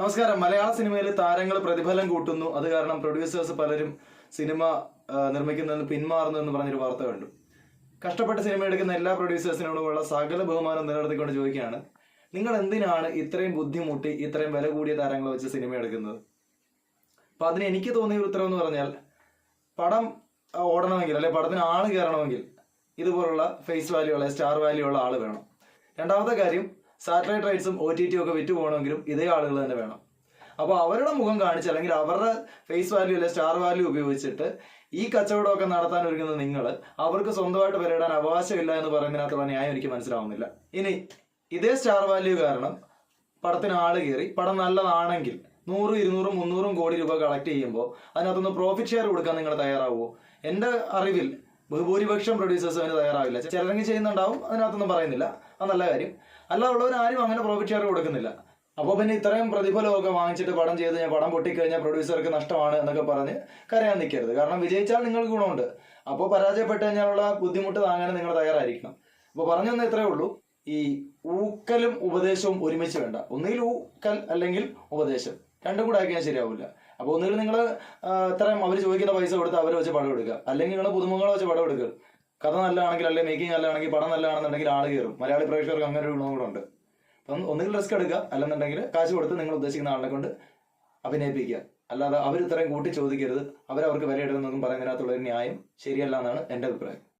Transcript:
നമസ്കാരം. മലയാള സിനിമയിൽ താരങ്ങൾ പ്രതിഫലം കൂട്ടുന്നു. അത് കാരണം പ്രൊഡ്യൂസേഴ്സ് പലരും സിനിമ നിർമ്മിക്കുന്നതിന് പിന്മാറുന്നു എന്ന് പറഞ്ഞൊരു വാർത്ത കണ്ടു. കഷ്ടപ്പെട്ട് സിനിമ എടുക്കുന്ന എല്ലാ പ്രൊഡ്യൂസേഴ്സിനോടുമുള്ള സകല ബഹുമാനം നിലനിർത്തിക്കൊണ്ട് ചോദിക്കുകയാണ് നിങ്ങൾ എന്തിനാണ് ഇത്രയും ബുദ്ധിമുട്ടി ഇത്രയും വില കൂടിയ താരങ്ങളെ വെച്ച് സിനിമ എടുക്കുന്നത്? അപ്പൊ അതിന് എനിക്ക് തോന്നിയ ഒരു ഉത്തരം എന്ന് പറഞ്ഞാൽ പടം ഓടണമെങ്കിൽ അല്ലെ പടത്തിന് ആൾ കയറണമെങ്കിൽ ഇതുപോലുള്ള ഫേസ് വാല്യൂ ഉള്ള സ്റ്റാർ വാല്യൂ ഉള്ള ആൾ വേണം. രണ്ടാമത്തെ കാര്യം സാറ്റലൈറ്റ് റൈറ്റ്സും ഒ ടി ഒക്കെ വിറ്റ് പോകണമെങ്കിലും ഇതേ ആളുകൾ തന്നെ വേണം. അപ്പോൾ അവരുടെ മുഖം കാണിച്ച് അല്ലെങ്കിൽ അവരുടെ ഫേസ് വാല്യൂ അല്ലെ സ്റ്റാർ വാല്യൂ ഉപയോഗിച്ചിട്ട് ഈ കച്ചവടമൊക്കെ നടത്താൻ ഒരുങ്ങുന്ന നിങ്ങൾ അവർക്ക് സ്വന്തമായിട്ട് വിലയിടാൻ അവകാശമില്ല എന്ന് പറയുന്നതിനകത്തുള്ള ന്യായം എനിക്ക് മനസ്സിലാവുന്നില്ല. ഇനി ഇതേ സ്റ്റാർ വാല്യൂ കാരണം പടത്തിന് ആൾ കയറി പടം നല്ലതാണെങ്കിൽ നൂറും ഇരുന്നൂറും മുന്നൂറും കോടി രൂപ കളക്ട് ചെയ്യുമ്പോൾ അതിനകത്തുനിന്ന് പ്രോഫിറ്റ് ഷെയർ കൊടുക്കാൻ നിങ്ങൾ തയ്യാറാവുമോ എന്റെ അറിവിൽ ബഹുഭൂരിപക്ഷം പ്രൊഡ്യൂസേഴ്സ് അതിന് തയ്യാറാവില്ല. ചിലരെങ്കിൽ ചെയ്യുന്നുണ്ടാവും അതിനകത്തൊന്നും പറയുന്നില്ല. അത് നല്ല കാര്യം. അല്ലാതുള്ളവർ ആരും അങ്ങനെ പ്രോഫിറ്റ് ഷെയർ കൊടുക്കുന്നില്ല. അപ്പോൾ പിന്നെ ഇത്രയും പ്രതിഫലമൊക്കെ വാങ്ങിച്ചിട്ട് പടം ചെയ്ത് ഞാൻ പടം പൊട്ടിക്കഴിഞ്ഞാൽ പ്രൊഡ്യൂസർക്ക് നഷ്ടമാണ് എന്നൊക്കെ പറഞ്ഞ് കരയാൻ നിൽക്കരുത്. കാരണം വിജയിച്ചാൽ നിങ്ങൾക്ക് ഗുണമുണ്ട്. അപ്പോൾ പരാജയപ്പെട്ട് കഴിഞ്ഞാലുള്ള ബുദ്ധിമുട്ട് താങ്ങാൻ നിങ്ങൾ തയ്യാറായിരിക്കണം. അപ്പോൾ പറഞ്ഞു തന്നെ ഇത്രയേ ഉള്ളൂ. ഈ ഊക്കലും ഉപദേശവും ഒരുമിച്ച് വേണ്ട. ഒന്നുകിൽ ഊക്കൽ അല്ലെങ്കിൽ ഉപദേശം. രണ്ടും കൂടെ ആക്കിയാൽ ശരിയാവില്ല. അപ്പോൾ ഒന്നുകിൽ നിങ്ങൾ ഇത്രയും അവർ ചോദിക്കുന്ന പൈസ കൊടുത്ത് അവർ വെച്ച് പടം എടുക്കുക. അല്ലെങ്കിൽ നിങ്ങൾ പുതുമുഖങ്ങളെ വെച്ച് പടം എടുക്കുക. കഥ നല്ലതാണെങ്കിൽ അല്ലെങ്കിൽ മേക്കിംഗ് നല്ലതാണെങ്കിൽ പടം നല്ലതാണെന്നുണ്ടെങ്കിൽ ആൾ കയറും. മലയാളി പ്രേക്ഷകർക്ക് അങ്ങനെ ഒരു ഗുണം കൂടെ ഉണ്ട്. അപ്പം ഒന്നുകിൽ റിസ്ക് എടുക്കുക. അല്ലെന്നുണ്ടെങ്കിൽ കാശ് കൊടുത്ത് നിങ്ങൾ ഉദ്ദേശിക്കുന്ന ആളിനെ കൊണ്ട് അഭിനയിപ്പിക്കുക. അല്ലാതെ അവർ ഇത്രയും കൂട്ടി ചോദിക്കരുത്. അവരവർക്ക് വിലയിടുന്നതും പറയുന്നതിനകത്തുള്ള ഒരു ന്യായം ശരിയല്ല എന്നാണ് എന്റെ അഭിപ്രായം.